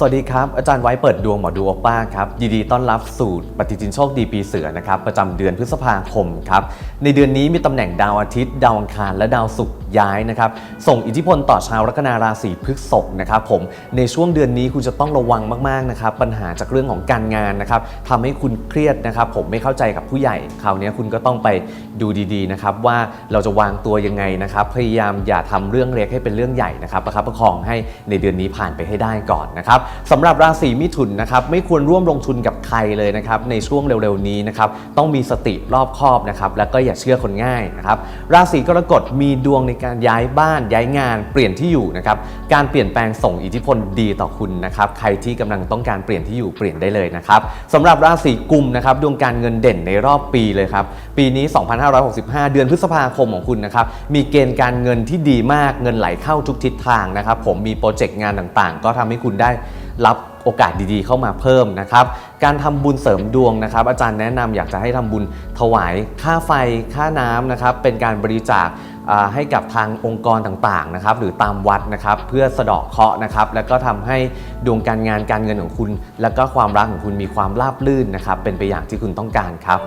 สวัสดีครับ อาจารย์ไว้เปิดดวงหมอดูโอป้าครับยินดีต้อนรับสู่ปฏิทินโชคดีปีเสือนะครับประจำเดือนพฤษภาคมครับในเดือนนี้มีตำแหน่งดาวอาทิตย์ ดาวอังคารและดาวศุกร์ย้ายนะครับส่งอิทธิพลต่อชาวลัคนาราศีพฤษภนะครับผมในช่วงเดือนนี้คุณจะต้องระวังมากๆนะครับปัญหาจากเรื่องของการงานนะครับทำให้คุณเครียดนะครับผมไม่เข้าใจกับผู้ใหญ่คราวนี้คุณก็ต้องไปดูดีๆนะครับว่าเราจะวางตัวยังไงนะครับพยายามอย่าทำเรื่องเล็กให้เป็นเรื่องใหญ่นะครับประคับประคองให้ในเดือนนี้ผ่านไปให้ได้ก่อนนะครับสำหรับราศีมิถุนนะครับไม่ควรร่วมลงทุนกับใครเลยนะครับในช่วงเร็วๆนี้นะครับต้องมีสติรอบคอบนะครับแล้วก็อย่าเชื่อคนง่ายนะครับราศีกรกฎมีดวงในการย้ายบ้านย้ายงานเปลี่ยนที่อยู่นะครับการเปลี่ยนแปลงส่งอิทธิพลดีต่อคุณนะครับใครที่กำลังต้องการเปลี่ยนที่อยู่เปลี่ยนได้เลยนะครับสำหรับราศีกุมนะครับดวงการเงินเด่นในรอบปีเลยครับปีนี้ 2565 เดือนพฤษภาคมของคุณนะครับมีเกณฑ์การเงินที่ดีมากเงินไหลเข้าทุกทิศทางนะครับผมมีโปรเจกต์งานต่างๆ ก็ทำให้คุณได้ รับโอกาสดีๆ เข้ามาเพิ่มนะครับ การทำบุญเสริมดวงนะครับ อาจารย์แนะนำอยากจะให้ทำบุญถวายค่าไฟค่าน้ำนะครับ เป็นการบริจาคให้กับทางองค์กรต่างๆนะครับ หรือตามวัดนะครับ เพื่อสะดาะเคราะห์นะครับ แล้วก็ทำให้ดวงการงานการเงินของคุณ แล้วก็ความรักของคุณมีความราบรื่นนะครับ เป็นไปอย่างที่คุณต้องการครับ